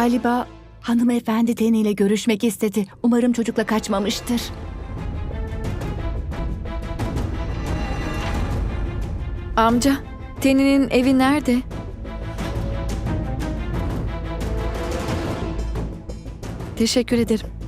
Galiba hanımefendi Teni ile görüşmek istedi. Umarım çocukla kaçmamıştır. Amca, Teni'nin evi nerede? Teşekkür ederim.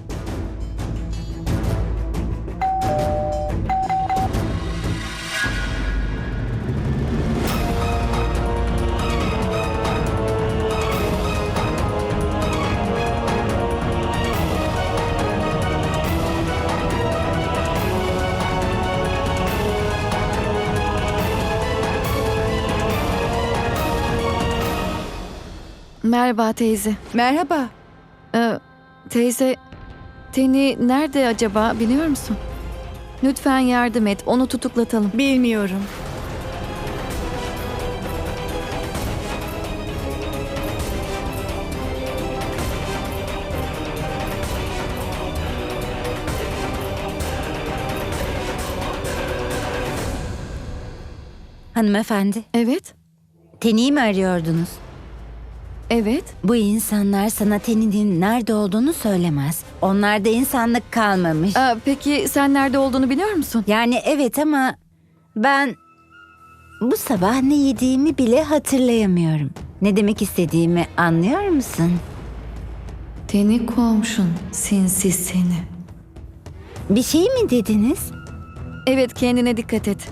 Merhaba teyze. Merhaba. Ee, teyze, Teni nerede acaba biliyor musun? Lütfen yardım et, onu tutuklatalım. Bilmiyorum. Hanımefendi, Evet, Teni'yi mi arıyordunuz? Evet. Bu insanlar sana Teni'nin nerede olduğunu söylemez. Onlarda insanlık kalmamış. Aa, peki sen nerede olduğunu biliyor musun? Yani evet ama ben bu sabah ne yediğimi bile hatırlayamıyorum. Ne demek istediğimi anlıyor musun? Teni komşun, sinsi seni. Bir şey mi dediniz? Evet, kendine dikkat et.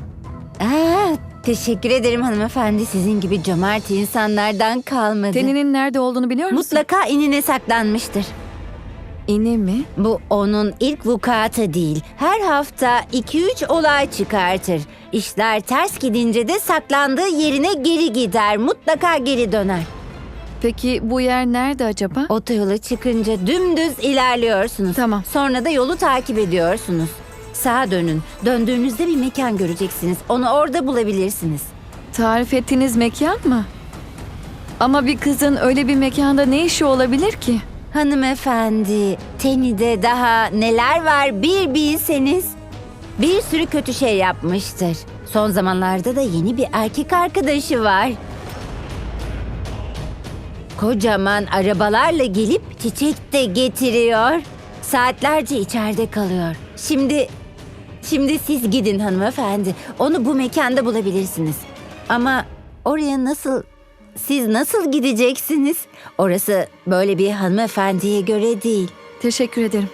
Aa, teşekkür ederim hanımefendi. Sizin gibi cömert insanlardan kalmadı. Teni'nin nerede olduğunu biliyor musun? Mutlaka inine saklanmıştır. İni mi? Bu onun ilk vukuatı değil. Her hafta 2-3 olay çıkartır. İşler ters gidince de saklandığı yerine geri gider. Mutlaka geri döner. Peki bu yer nerede acaba? Otoyola çıkınca dümdüz ilerliyorsunuz. Tamam. Sonra da yolu takip ediyorsunuz. Sağa dönün. Döndüğünüzde bir mekan göreceksiniz. Onu orada bulabilirsiniz. Tarif ettiğiniz mekan mı? Ama bir kızın öyle bir mekanda ne işi olabilir ki? Hanımefendi, Teni'de daha neler var bir bilseniz. Bir sürü kötü şey yapmıştır. Son zamanlarda da yeni bir erkek arkadaşı var. Kocaman arabalarla gelip çiçek de getiriyor. Saatlerce içeride kalıyor. Şimdi, şimdi siz gidin hanımefendi. Onu bu mekanda bulabilirsiniz. Ama oraya nasıl, siz nasıl gideceksiniz? Orası böyle bir hanımefendiye göre değil. Teşekkür ederim.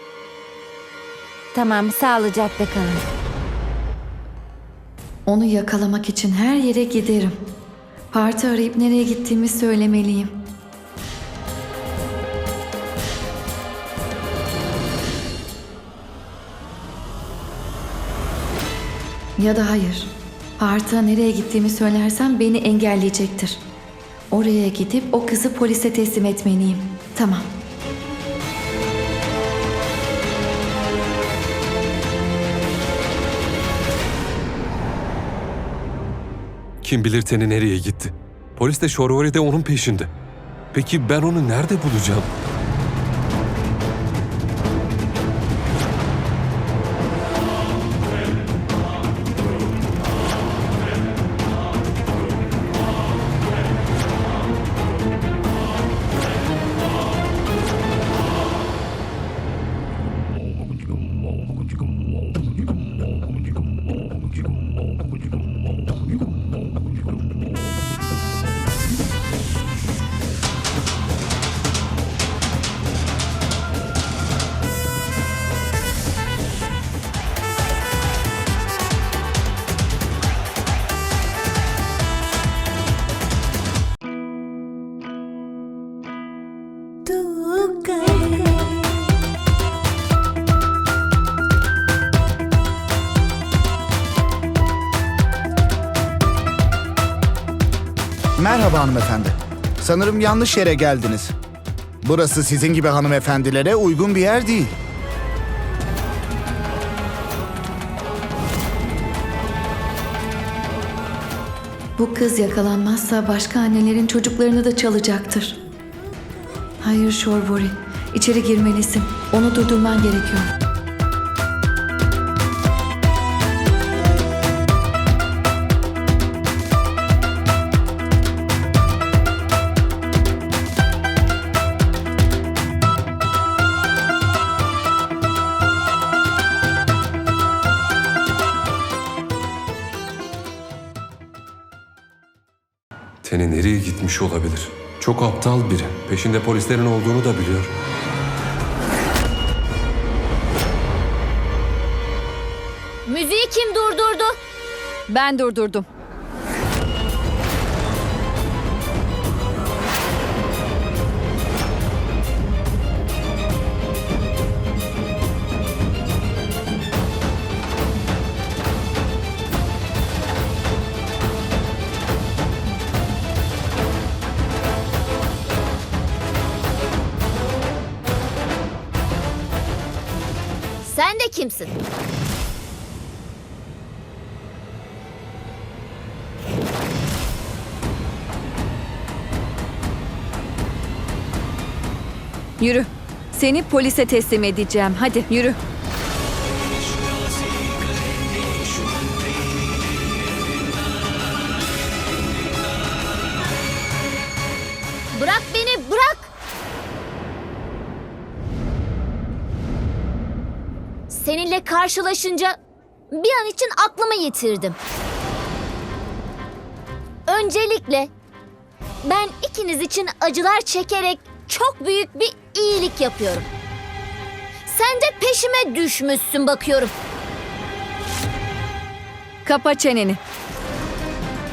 Tamam, sağlıcakla kalın. Onu yakalamak için her yere giderim. Parti arayıp nereye gittiğimi söylemeliyim. Ya da hayır. Parta nereye gittiğimi söylersem beni engelleyecektir. Oraya gidip o kızı polise teslim etmeliyim. Tamam. Kim bilir Teni nereye gitti. Polis de Şorvori'de onun peşinde. Peki ben onu nerede bulacağım? Merhaba hanımefendi. Sanırım yanlış yere geldiniz. Burası sizin gibi hanımefendilere uygun bir yer değil. Bu kız yakalanmazsa başka annelerin çocuklarını da çalacaktır. Hayır Şorbori, içeri girmelisin. Onu durdurman gerekiyor. Teni nereye gitmiş olabilir? Çok aptal biri. Peşinde polislerin olduğunu da biliyor. Müziği kim durdurdu? Ben durdurdum. Sen de kimsin? Yürü. Seni polise teslim edeceğim. Hadi yürü. Karşılaşınca bir an için aklımı yitirdim. Öncelikle ben ikiniz için acılar çekerek çok büyük bir iyilik yapıyorum. Sen de peşime düşmüşsün bakıyorum. Kapa çeneni.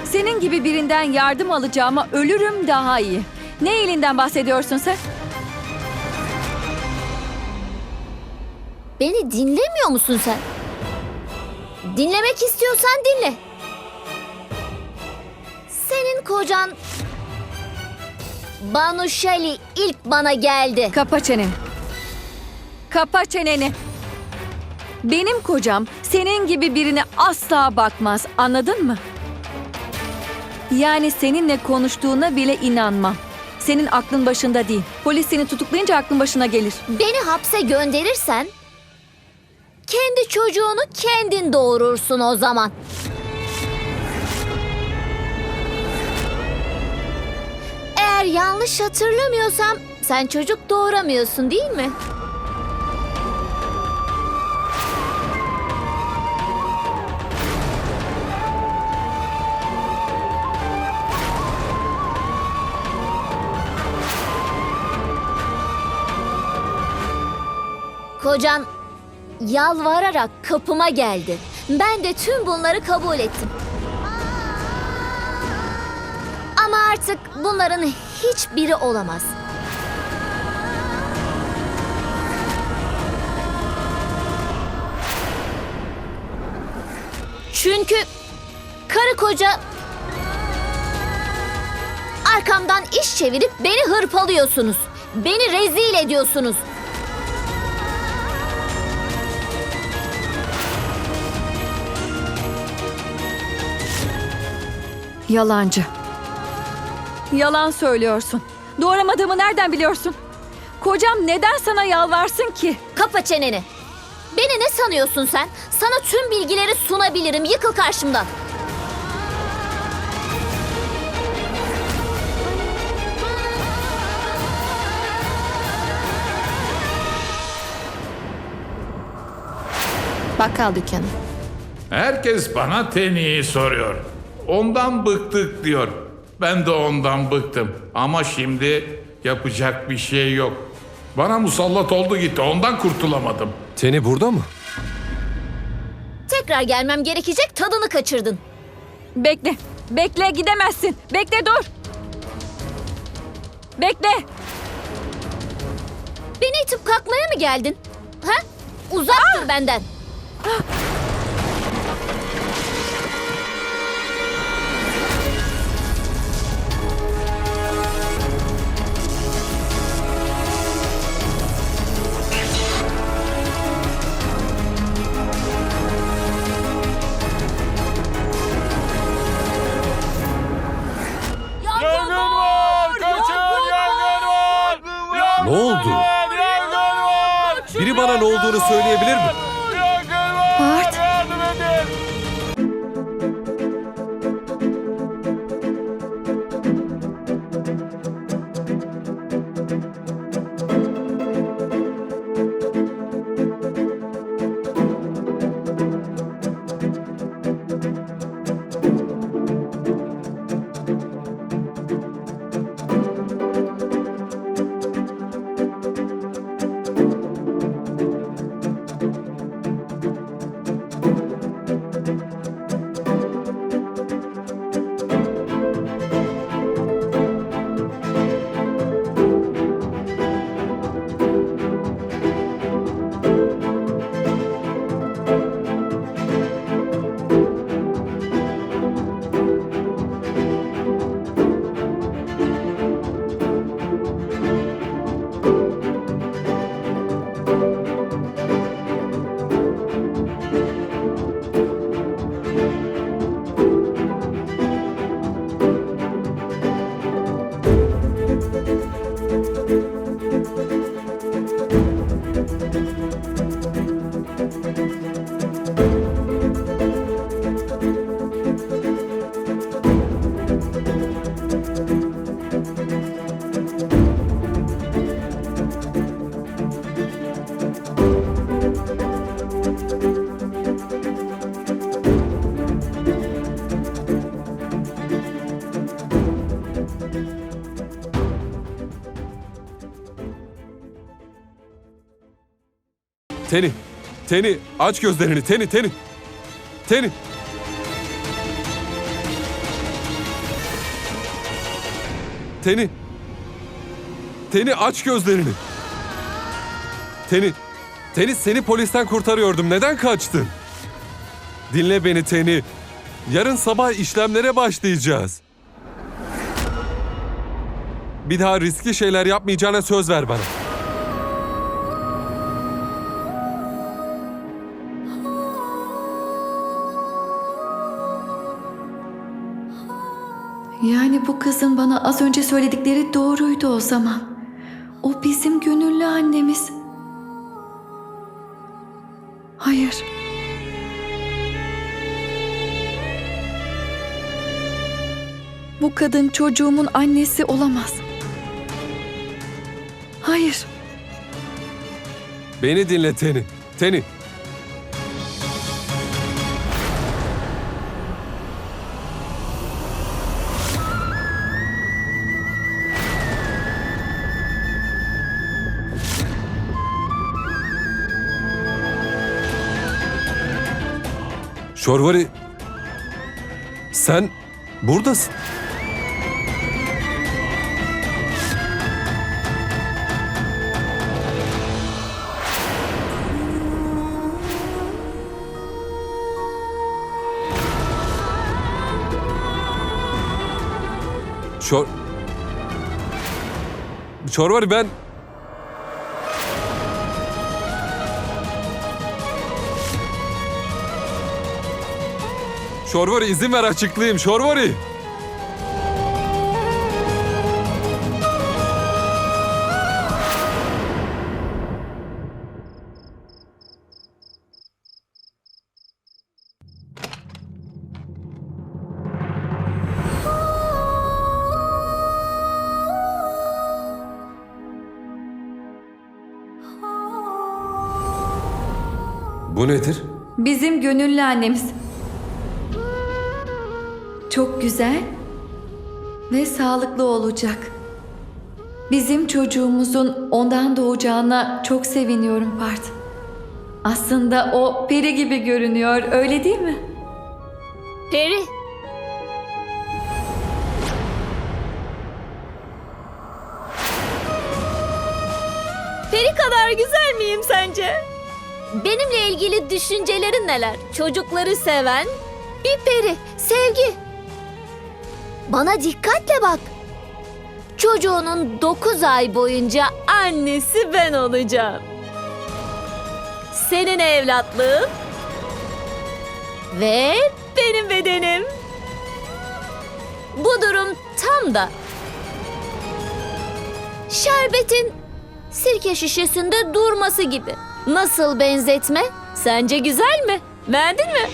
Senin gibi birinden yardım alacağıma ölürüm daha iyi. Ne iyiliğinden bahsediyorsun sen? Beni dinlemiyor musun sen? Dinlemek istiyorsan dinle. Senin kocan Banu Shali ilk bana geldi. Kapa çeneni. Kapa çeneni. Benim kocam senin gibi birine asla bakmaz. Anladın mı? Yani seninle konuştuğuna bile inanmam. Senin aklın başında değil. Polis seni tutuklayınca aklın başına gelir. Beni hapse gönderirsen kendi çocuğunu kendin doğurursun o zaman. Eğer yanlış hatırlamıyorsam sen çocuk doğuramıyorsun değil mi? Kocan yalvararak kapıma geldi. Ben de tüm bunları kabul ettim. Ama artık bunların hiçbiri olamaz. Çünkü karı koca arkamdan iş çevirip beni hırpalıyorsunuz. Beni rezil ediyorsunuz. Yalancı. Yalan söylüyorsun. Doğuramadığımı nereden biliyorsun? Kocam neden sana yalvarsın ki? Kapa çeneni. Beni ne sanıyorsun sen? Sana tüm bilgileri sunabilirim. Yıkıl karşımdan. Bakkal dükkanı. Herkes bana Teni'yi soruyor. Ondan bıktık diyor. Ben de ondan bıktım. Ama şimdi yapacak bir şey yok. Bana musallat oldu gitti. Ondan kurtulamadım. Teni burada mı? Tekrar gelmem gerekecek tadını kaçırdın. Bekle. Bekle gidemezsin. Bekle dur. Bekle. Beni itip kalkmaya mı geldin? Ha? Uzak dur benden. Teni aç gözlerini Teni, Teni. Teni. Teni. Teni aç gözlerini. Teni. Teni seni polisten kurtarıyordum. Neden kaçtın? Dinle beni Teni. Yarın sabah işlemlere başlayacağız. Bir daha riskli şeyler yapmayacağına söz ver bana. Bu kızın bana az önce söyledikleri doğruydu o zaman. O bizim gönüllü annemiz. Hayır. Bu kadın çocuğumun annesi olamaz. Hayır. Beni dinle Teni. Teni. Şorvari, sen buradasın. Şor... Şorvari ben... Şorvari izin ver açıklayayım. Şorvari. Bu nedir? Bizim gönüllü annemiz. Çok güzel ve sağlıklı olacak. Bizim çocuğumuzun ondan doğacağına çok seviniyorum Part. Aslında o peri gibi görünüyor, öyle değil mi? Peri. Peri kadar güzel miyim sence? Benimle ilgili düşüncelerin neler? Çocukları seven bir peri, sevgi. Bana dikkatle bak. Çocuğunun 9 ay boyunca annesi ben olacağım. Senin evlatlığın ve benim bedenim. Bu durum tam da şerbetin sirke şişesinde durması gibi. Nasıl benzetme? Sence güzel mi? Beğendin mi?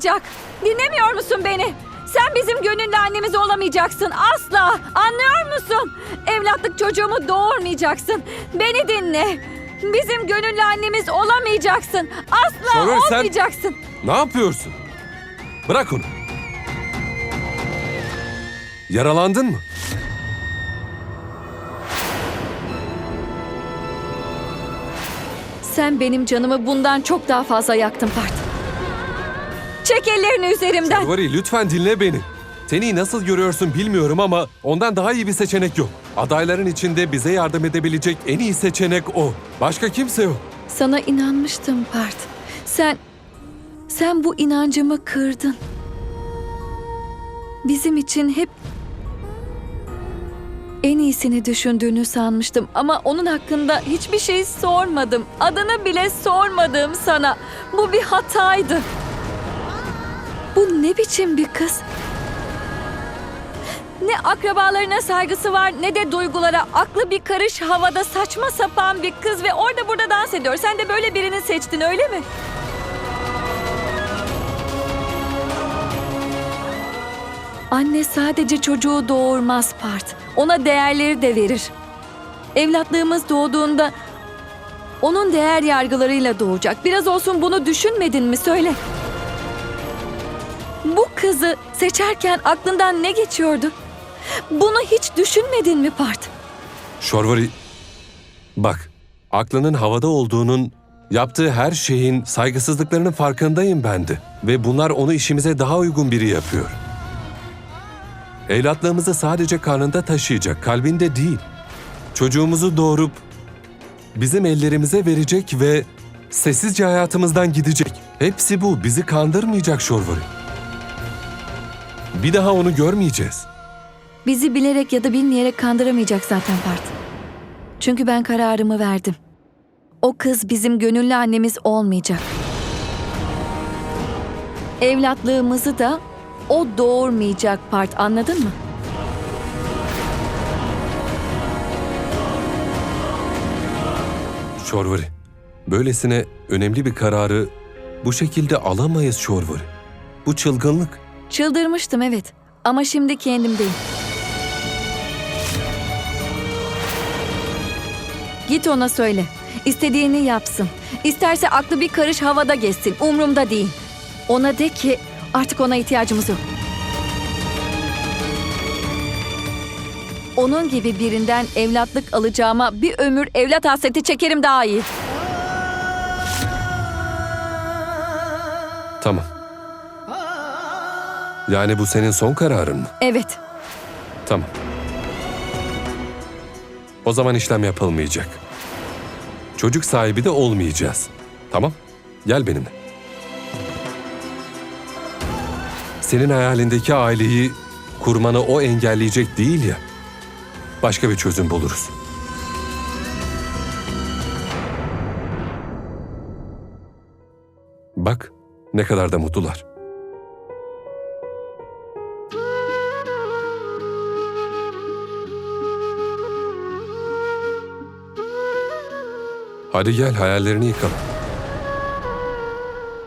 Olmayacak. Dinlemiyor musun beni? Sen bizim gönüllü annemiz olamayacaksın. Asla. Anlıyor musun? Evlatlık çocuğumu doğurmayacaksın. Beni dinle. Bizim gönüllü annemiz olamayacaksın. Asla Şorur, sen- olmayacaksın. Ne yapıyorsun? Bırak onu. Yaralandın mı? Sen benim canımı bundan çok daha fazla yaktın Part. Çek ellerini üzerimden. Şorvari lütfen dinle beni. Seni nasıl görüyorsun bilmiyorum ama ondan daha iyi bir seçenek yok. Adayların içinde bize yardım edebilecek en iyi seçenek o. Başka kimse yok. Sana inanmıştım Part. Sen, sen bu inancımı kırdın. Bizim için hep en iyisini düşündüğünü sanmıştım ama onun hakkında hiçbir şey sormadım. Adını bile sormadım sana. Bu bir hataydı. Bu ne biçim bir kız? Ne akrabalarına saygısı var ne de duygulara. Aklı bir karış havada saçma sapan bir kız ve orada burada dans ediyor. Sen de böyle birini seçtin öyle mi? Anne sadece çocuğu doğurmaz Part. Ona değerleri de verir. Evlatlığımız doğduğunda onun değer yargılarıyla doğacak. Biraz olsun bunu düşünmedin mi söyle. Bu kızı seçerken aklından ne geçiyordu? Bunu hiç düşünmedin mi Part? Şorvari, bak, aklının havada olduğunun, yaptığı her şeyin saygısızlıklarının farkındayım ben de. Ve bunlar onu işimize daha uygun biri yapıyor. Evlatlığımızı sadece karnında taşıyacak, kalbinde değil. Çocuğumuzu doğurup bizim ellerimize verecek ve sessizce hayatımızdan gidecek. Hepsi bu, bizi kandırmayacak Şorvari. Bir daha onu görmeyeceğiz. Bizi bilerek ya da bilmeyerek kandıramayacak zaten Part. Çünkü ben kararımı verdim. O kız bizim gönüllü annemiz olmayacak. Evlatlığımızı da o doğurmayacak Part anladın mı? Şorvari, böylesine önemli bir kararı bu şekilde alamayız Şorvari. Bu çılgınlık. Çıldırmıştım evet ama şimdi kendimdeyim. Git ona söyle. İstediğini yapsın. İsterse aklı bir karış havada geçsin. Umrumda değil. Ona de ki artık ona ihtiyacımız yok. Onun gibi birinden evlatlık alacağıma bir ömür evlat hasreti çekerim daha iyi. Tamam. Yani bu senin son kararın mı? Evet. Tamam. O zaman işlem yapılmayacak. Çocuk sahibi de olmayacağız. Tamam? Gel benimle. Senin hayalindeki aileyi kurmanı o engelleyecek değil ya. Başka bir çözüm buluruz. Bak ne kadar da mutlular. Hadi gel hayallerini yıkalım.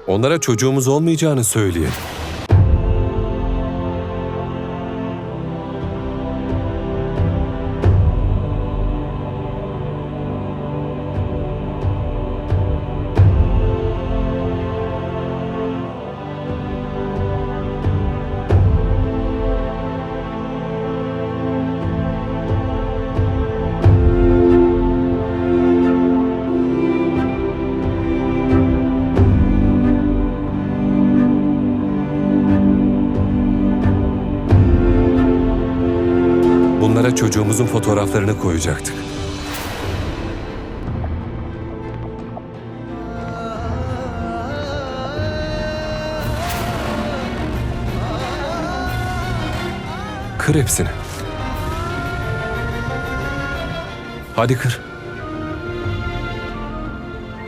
Onlara çocuğumuz olmayacağını söyleyelim. Çocuğumuzun fotoğraflarını koyacaktık. Kır hepsini. Hadi kır.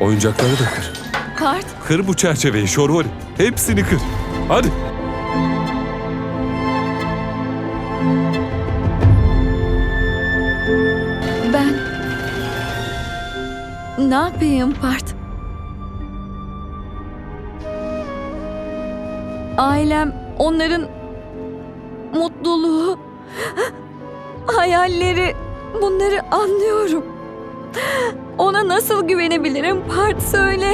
Oyuncakları da kır. Part, Kır bu çerçeveyi Şorvari. Hepsini kır. Hadi. Ne yapayım Part? Ailem, onların mutluluğu, hayalleri, bunları anlıyorum. Ona nasıl güvenebilirim Part söyle.